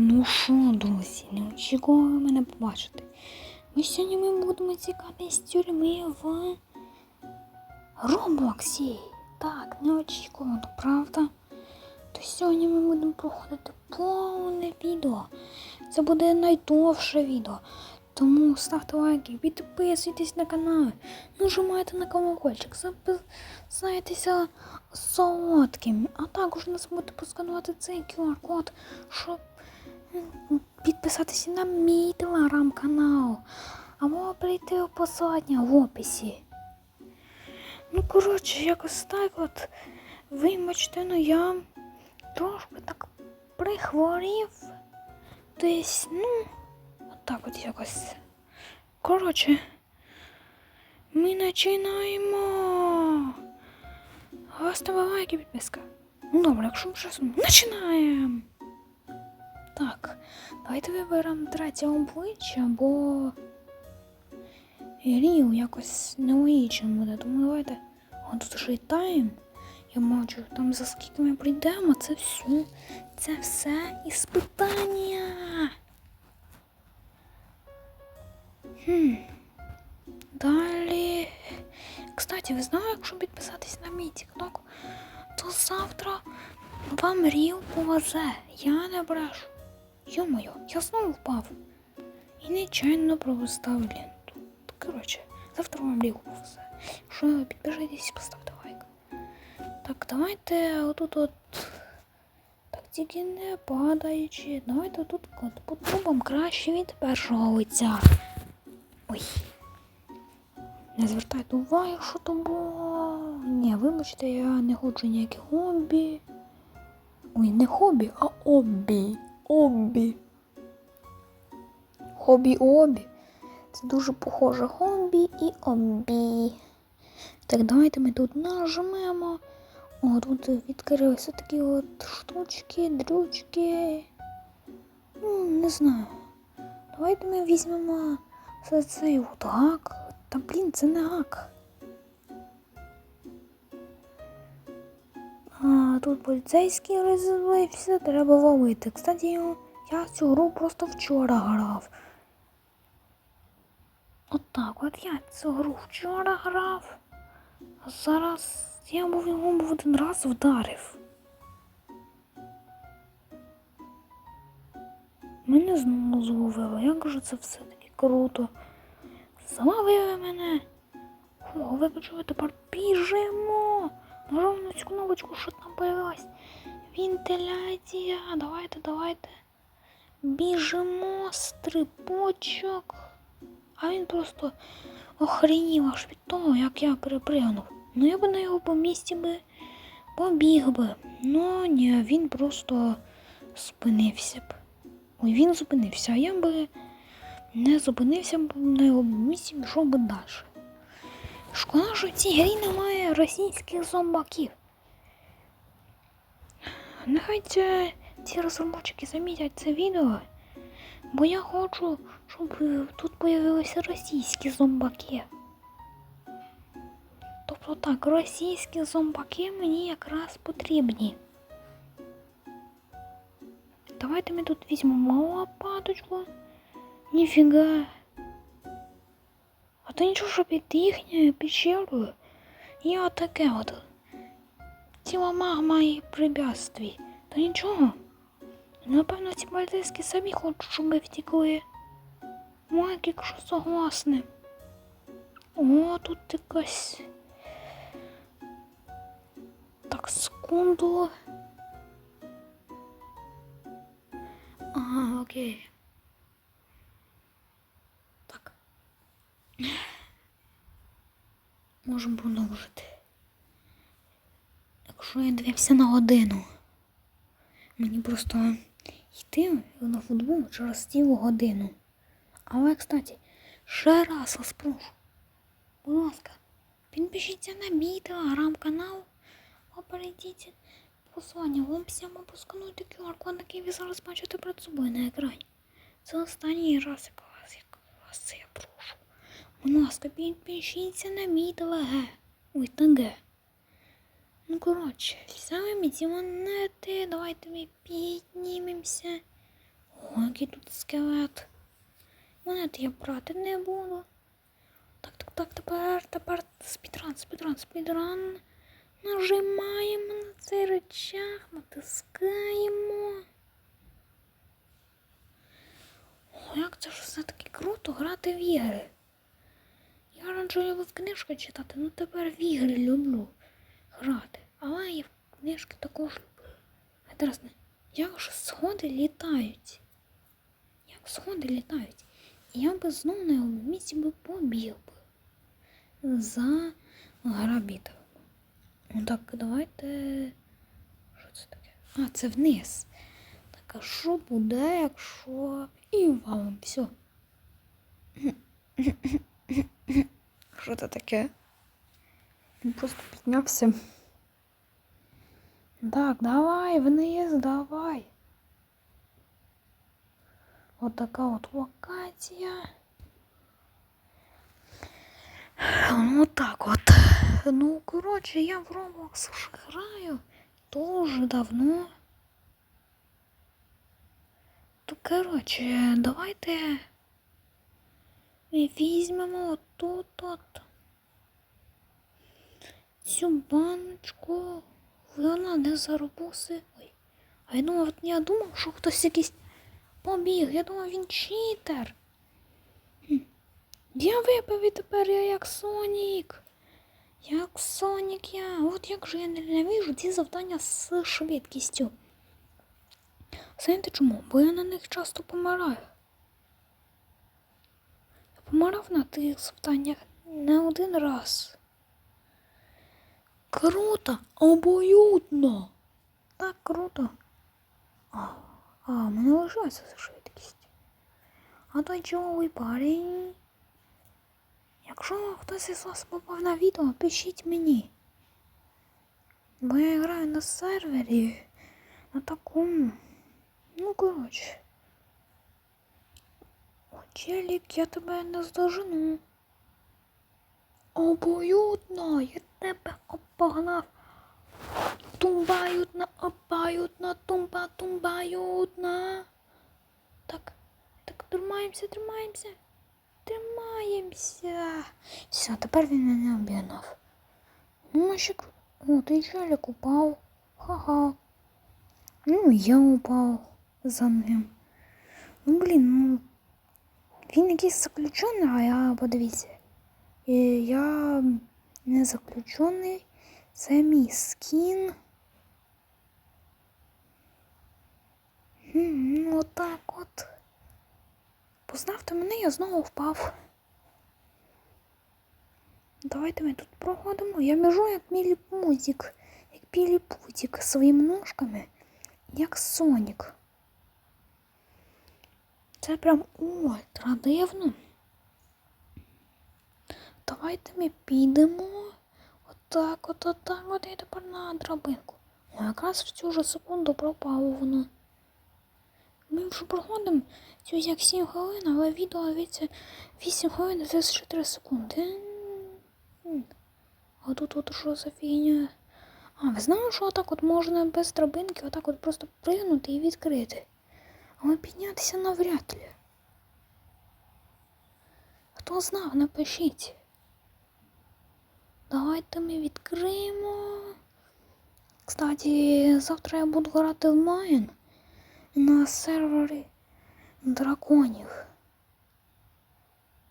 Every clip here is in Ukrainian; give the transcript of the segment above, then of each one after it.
Ну що, друзі, не очікували мене побачити. Ми сьогодні ми будемо цікаві з тюрми в Роблоксі. Так, неочікувано, правда? То сьогодні ми будемо проходити повне відео. Це буде найдовше відео. Тому ставте лайки, підписуйтесь на канал, нажимайте на колокольчик, записайтеся солодким, а також не забудьте посканувати цей QR-код, щоб підписатися на мій телеграм-канал або прийти у посилання в описі. Ну, коротше, якось так от. Вибачте, ну я трошки так прихворів. Десь, ну, отак от якось. Коротше, ми починаємо. Ставте лайки, підписка. Ну добре, якщо ми щось починаємо. Так, давайте виберемо третє обличчя, бо Ріл якось нелогічно буде, тому давайте. О, тут ще й тайм. Я бачу, там за скільки ми прийдемо, це все. Це все іспитання. Хм. Далі. Кстати, ви знали, якщо підписатись на мій TikTok, то завтра вам Ріл повезе. Я не брешу. Йо-моє, я знову впав. І нечайно пропустив ленту. Коротше, завтра вам Ріл повезе. Якщо підпишитесь, поставте лайк. Так, давайте отут от. Так, тільки не падаючи. Давайте тут от подумаємо краще від першого лиця. Ой. Не звертайте уваги, що то було. Ні, вибачте, я не хочу ніякі хобі. Ой, не хобі, а обі. Обі. Хобі-обі. Це дуже похоже хобі і обі. Так, давайте ми тут нажмемо. О, тут відкрилися такі от штучки, дрючки. Ну, не знаю. Давайте ми візьмемо цей от гак. Та блін, це не гак. А, тут поліцейський розвився, треба ловити. Кстати, я цю гру просто вчора грав. От так, от я цю гру вчора грав. А зараз я був його був один раз вдарив. Мене знову зловили. Як же це все таки круто. Зловили мене. Ви почули, тепер біжимо. Нажав на цю там появилась. Вентиляція. Давайте, давайте. Біжимо, стрибочок. А він просто охренів аж від того, як я перепригнув. Ну я би на його місці би побіг би. Ну ні, він просто спинився б. Ой, він зупинився, а я би не зупинився б на його місці, пішов би далі. Шкода, що в цій грі немає російських зомбаків. Нехай це, ці розробники замітять це відео, бо я хочу, щоб е, тут появилися російські зомбаки. Тобто так, російські зомбаки мені якраз потрібні. Давайте ми тут візьмемо лопаточку. Ніфіга. А то нічого, що під їхньою печерою є отаке от. Ціла магма і препятствий. То нічого. Напевно, ці поліцейські самі хочуть, щоб ми втекли. Майк, якщо согласний. О, тут якась. Так, секунду. Ага, окей. Так. Можемо продовжити. Якщо я дивився на годину. Мені просто йти на футбол через цілу годину. Але, кстати, ще раз вас прошу. Будь ласка, підпишіться на мій телеграм-канал, або перейдіть посилання в описі або поскануйте QR-код, який ви зараз бачите перед собою на екрані. Це останній раз, як вас, я прошу. Будь ласка, підпишіться на мій телеге. Ой, ТГ. Ну, коротше, взяли ми ці монети, давайте ми піднімемося. О, який тут скелет. Монет я брати не буду. Так, так, так, тепер, тепер спідран, спідран, спідран. Нажимаємо на цей речах, натискаємо. О, як це ж все-таки круто грати в ігри. Любив книжки читати, ну тепер в ігри люблю грати. Але я в книжки також люблю. А зараз не. Як ж сходи літають? Як сходи літають? Я би знову на його місці би побіг би за грабітом. Ну так, давайте. Що це таке? А, це вниз. Так, а що буде, якщо. І валом, все. Що це таке? Він просто піднявся. Так, давай, вниз, давай. От така от локація. Ну так от. Ну, коротше, я в Roblox вже граю дуже давно. То, коротше, давайте ми візьмемо отут от Цю баночку. Вона не заробуси. Ой. А я думав, я думав, що хтось якийсь побіг. Я думав, він читер. Я випив і тепер я як Сонік. Як Сонік я. От як же я ненавижу ці завдання з швидкістю. Знаєте чому? Бо я на них часто помираю. Я помирав на тих завданнях не один раз. Круто, обоюдно. Так круто. А, а мене лишається за швидкість. А той чоловік парень. Якщо хтось із вас попав на відео, пишіть мені. Бо я граю на сервері на такому. Ну, коротше. О, челік, я тебе не здожену. Обоюдно, я тебе Обогнав. Тумбаютно, обоюдно, тумба, тумбаютно. Так, так, тримаємося, тримаємося. Тримаємося. Все, тепер він мене обігнав. Ну, ще кру- О, той упав. Ха-ха. Ну, я упав за ним. Ну, блін, ну. Він якийсь заключений, а я подивіться. І я не заключений. Це мій скін. Ну, отак от. Познавте мене, я знову впав. Давайте ми тут проходимо. Я біжу як міліпузик, як піліпутик своїми ножками, як Сонік. Це прям ультра дивно. Давайте ми підемо. Отак, от, отак, от я тепер на драбинку. О, якраз в цю ж секунду пропало воно. Ми вже проходимо цю як 7 хвилин, але відео віці 8 хвилин і 34 секунди. А тут от що за фігня? А, ви знали, що отак от можна без драбинки отак от просто пригнути і відкрити. Але піднятися навряд ли. Хто знав, напишіть. Давайте ми відкриємо. Кстати, завтра я буду грати в Майн на сервері драконів.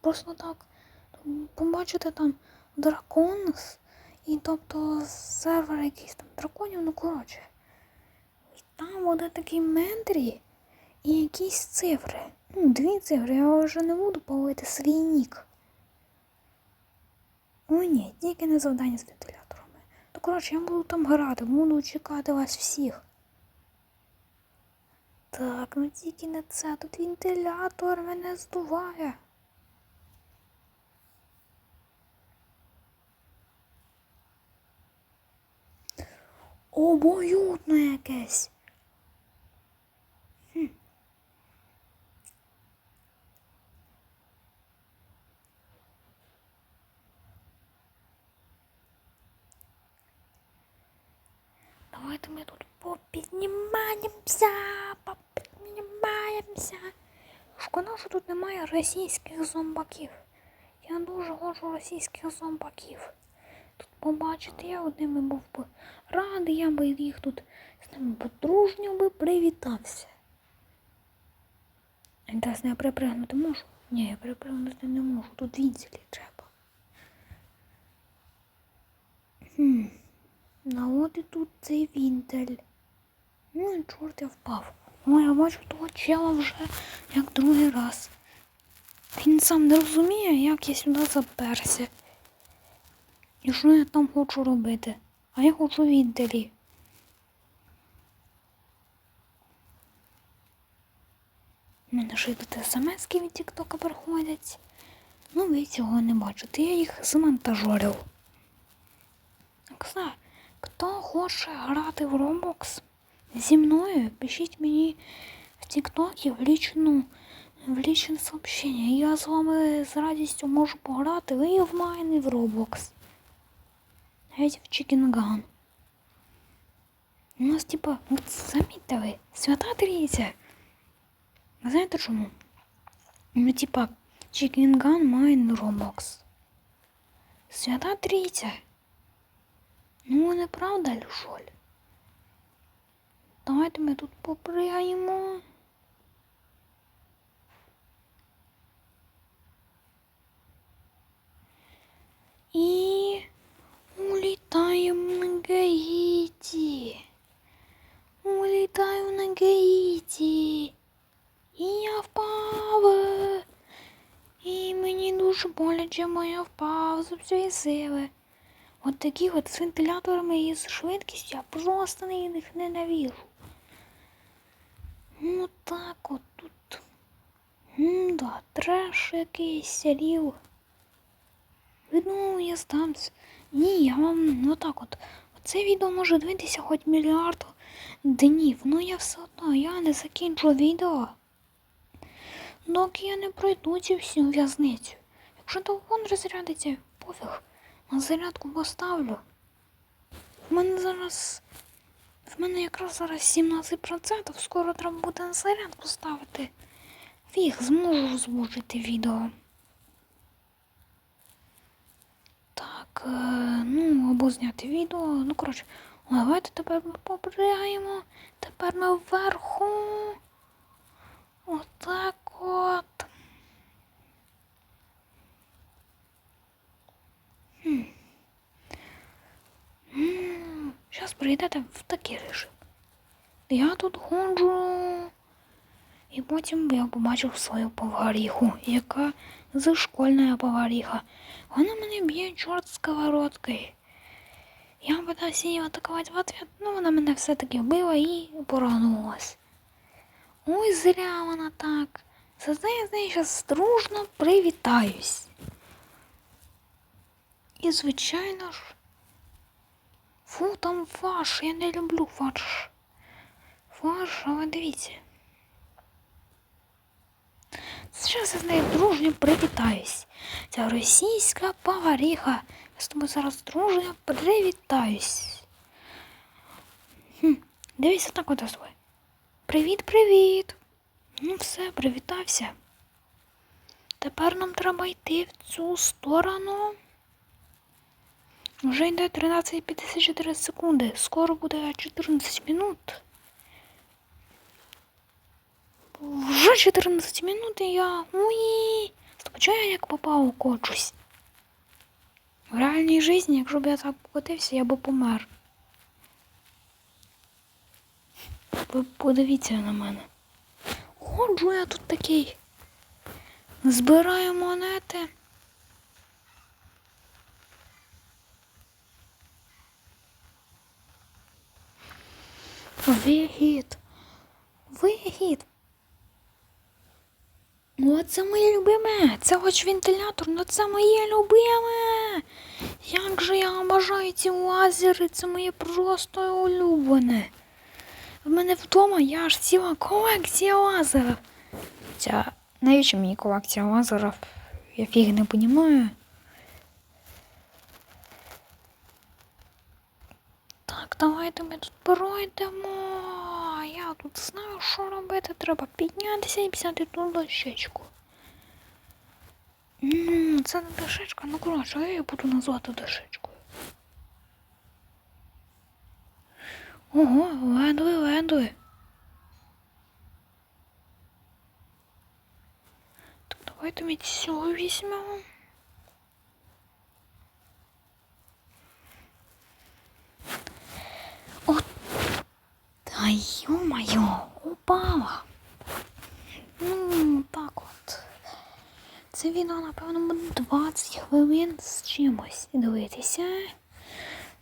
Просто так. Побачите там драконс, і тобто сервер якийсь там драконів, ну коротше. І там буде такий ментрі і якісь цифри. Ну, дві цифри, я вже не буду палити свій нік. О, ні, тільки не завдання з вентиляторами. То коротше, я буду там грати, буду чекати вас всіх. Так, ну тільки не це, тут вентилятор мене здуває. Обоюдно якесь. Давайте ми тут попіднімаємося, попіднімаємося. Шкода, що тут немає російських зомбаків. Я дуже хочу російських зомбаків. Тут побачити, я одними був би радий, я би їх тут з ними подружньо би привітався. Інтересно, я перепригнути можу? Ні, я перепригнути не можу. Тут вінзелі треба. Хм. Ну от і тут цей вінтель. Ну чорт я впав. О, я бачу того чела вже як другий раз. Він сам не розуміє, як я сюди заперся. І що я там хочу робити? А я хочу вінтелі. У мене ж йдуть смс від Тіктока приходять. Ну, ви цього не бачите, я їх змонтажорив. Кстати, хто хоче грати в Roblox зі мною, пишіть мені в Тіктокі в лічну, в лічне сообщення. Я з вами з радістю можу пограти. Ви і в Майн, і в Roblox. Навіть в Chicken Gun. У нас, типа, от замітьте ви, свята трійця. А Знаєте чому? Ну, типа, Chicken Gun, Mine, Roblox. Свята трійця. Ну, не правда ли, Шоль? Давайте ми тут попригаємо. І улітаємо на Гаїті. Улітаю на Гаїті. І я впав. І мені дуже боляче, бо я впав з усієї сили. От такі от з вентиляторами і з швидкістю я просто не їх ненавижу. Ну так от тут. М-да, треш якийсь серіал. Ну, я здамся. Ні, я вам ну так от. Це відео може дивитися хоч мільярд днів. Ну я все одно, я не закінчу відео. Доки я не пройду цю всю в'язницю. Якщо телефон розрядиться, пофіг. На зарядку поставлю. В мене зараз. В мене якраз зараз 17%, скоро треба буде на зарядку ставити. Фіг, зможу озвучити відео. Так, е, ну, або зняти відео. Ну, коротше, давайте тепер ми попригаємо. Тепер ми вверху. Отак от. Зараз прийдете в такий режим. Я тут ходжу. І потім я побачив свою поваріху, яка зашкольна поваріха. Вона мене б'є чорт сковородкою. Я питався її атакувати в ответ, ну вона мене все-таки вбила і поранилась. Ой, зря вона так. Я з нею зараз дружно привітаюсь. І, звичайно ж, фу, там фарш, я не люблю фарш. Фарш, але дивіться. Зараз я з нею дружньо привітаюсь. Це російська поваріха. Я з тобою зараз дружньо привітаюсь. Хм, дивіться так от ось. Привіт, привіт. Ну все, привітався. Тепер нам треба йти в цю сторону. Вже йде 13.54 секунди. Скоро буде 14 минут. Вже 14 минут і я. Уї! Стоп, я як попав кочусь? В реальній житті, якщо б я так покотився, я б помер. Ви подивіться на мене. Ходжу я тут такий. Збираю монети. Вихід. Вихід. Ну, це моє любиме. Це хоч вентилятор, але це моє любиме. Як же я обожаю ці лазери, це моє просто улюблене. В мене вдома я аж ціла колекція лазерів. Ця навіщо мені колекція лазерів? Я фіг не розумію. Так, давайте ми тут пройдемо. Я тут знаю, що робити. Треба піднятися і взяти ту дощечку. Ну, це не дощечка, ну коротше, я її буду назвати дощечкою. Ого, ледве, ледве. Так давайте ми цього візьмемо. От. Та ё-моё, упала. Ну, так от. Це відео, напевно, буде 20 хвилин з чимось дивитися.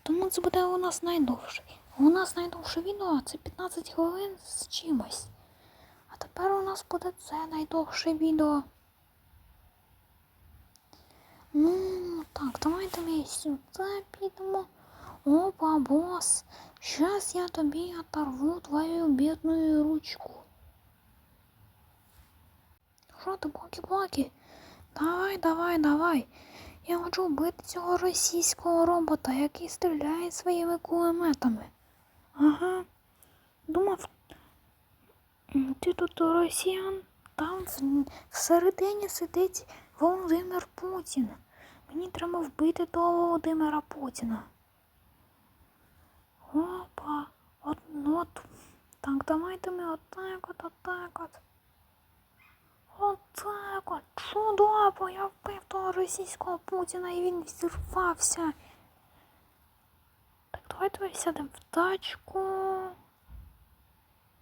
Тому це буде у нас найдовше. У нас найдовше відео це 15 хвилин з чимось. А тепер у нас буде це найдовше відео. Ну, так, давайте ми сюди підемо. Опа, бос. Щас я тобі оторву твою бідну ручку. Що ти, боки-боки? Давай, давай, давай. Я хочу вбити цього російського робота, який стріляє своїми кулеметами. Ага. Думав, ти тут росіян, там всередині сидить Володимир Путін. Мені треба вбити того Володимира Путіна. Опа, от, от. Так, давайте ми отак от, отак от. Отак от. Чудово, я вбив того російського Путіна і він взірвався. Так, давайте сядемо в тачку.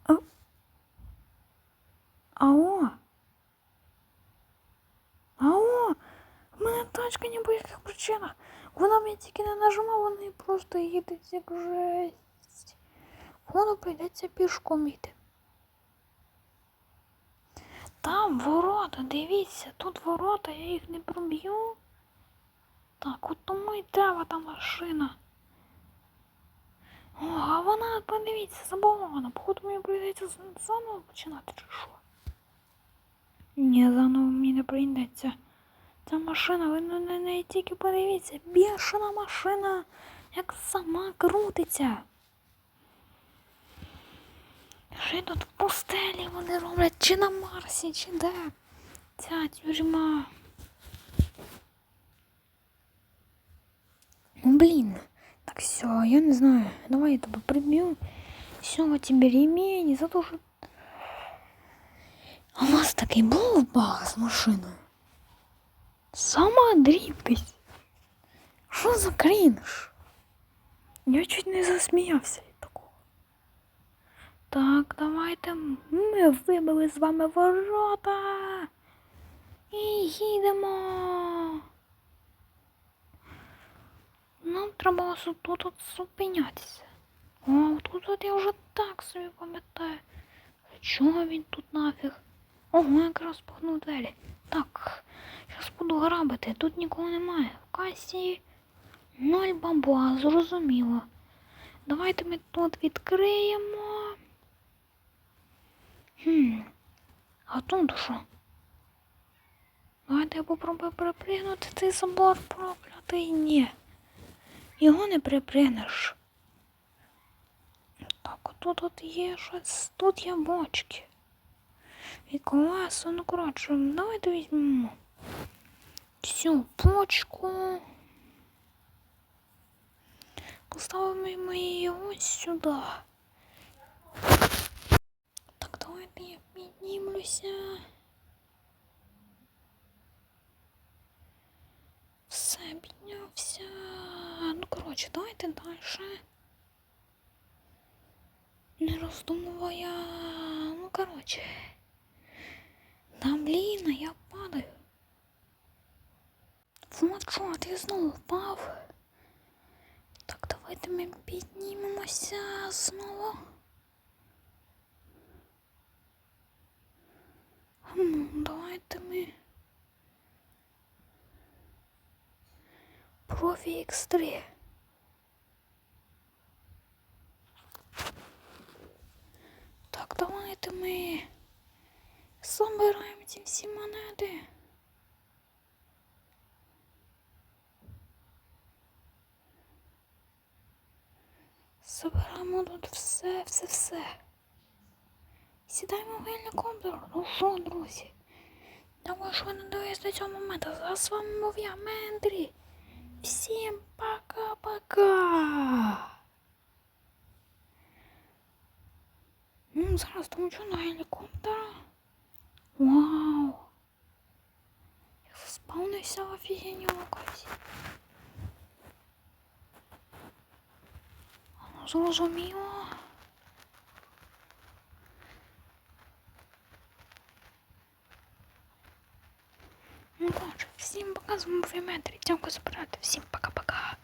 А? Алло? Алло? В мене тачка ні по яких причинах. Вона мені тільки не нажимала, вона просто їдеть як жесть. Воно прийдеться пішком йти. Там ворота, дивіться, тут ворота, я їх не проб'ю. Так, от тому і треба та машина. О, а вона, подивіться, забавована. Походу мені прийдеться заново починати чи що? Ні, заново мені не прийдеться. Ця машина, ви на на неї тільки подивіться. Бешена машина, як сама крутиться. Що тут в пустелі вони роблять, чи на Марсі, чи де? Ця тюрма. Ну блін. Так все, я не знаю. Давай я тебе приб'ю. Все, тебе ремень, за то, що... А у вас такий був баг з машиною? Сама дрібкість. Що за крінж? Я чуть не засміявся від такого. Так, давайте ми вибили з вами ворота. І їдемо. Нам треба ось тут от зупинятися. О, тут от я вже так собі пам'ятаю. Чого він тут нафіг? Ого, якраз пахнув двері. Так, зараз буду грабити. Тут нікого немає. В касі ноль бабла, зрозуміло. Давайте ми тут відкриємо. Хм. А тут що? Давайте я попробую перепригнути цей забор проклятий. Ні. Його не припринеш. Так, отут от є щось. Тут є бочки. І колеса, ну коротше, давайте візьмемо цю почку. Поставимо її ось сюди. Так, давайте я піднімлюся. Все, піднявся. Ну, коротше, давайте далі. Не роздумувая. Ну, коротше. Да блін, а я падаю. Вот що, ти знову впав. Так, давайте ми піднімемося знову. Хм, давайте ми. Профі X3. Так, давайте ми собираємо ці всі монети. Собираємо тут все, все, все. Сідаємо в гелікоптер. Ну що, друзі? Дякую, що ви надивились до цього моменту. З вами був я, Мендрі. Всім пока-пока. Ну, зараз домчу на гелікоптера. Вау. Я спавнився в офігенній локації. Ну, Зрозуміло. Ну, отже, всім пока, з вами був я, Мендрі. Дякую за перегляд. Всім пока-пока.